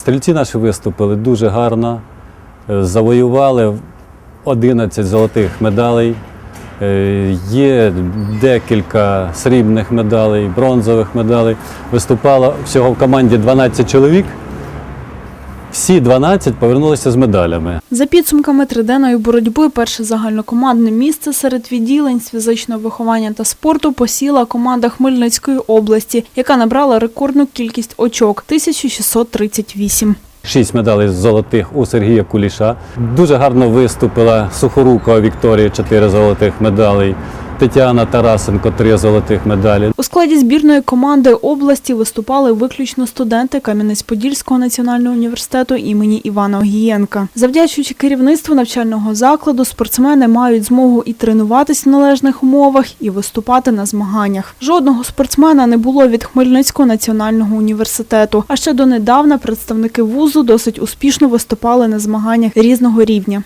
Стрільці наші виступили дуже гарно, е, завоювали 11 золотих медалей. Е, Є декілька срібних медалей, бронзових медалей. Виступало всього в команді 12 чоловік. Всі 12 повернулися з медалями. За підсумками триденної боротьби, перше загальнокомандне місце серед відділень з фізичного виховання та спорту посіла команда Хмельницької області, яка набрала рекордну кількість очок 1638. Шість медалей золотих у Сергія Куліша. Дуже гарно виступила Сухорукова Вікторія, чотири золотих медалей. Тетяна Тарасенко, три золотих медалі. У складі збірної команди області виступали виключно студенти Кам'янець-Подільського національного університету імені Івана Огієнка. Завдячуючи керівництву навчального закладу, спортсмени мають змогу і тренуватись в належних умовах, і виступати на змаганнях. Жодного спортсмена не було від Хмельницького національного університету. А ще донедавна представники вузу досить успішно виступали на змаганнях різного рівня.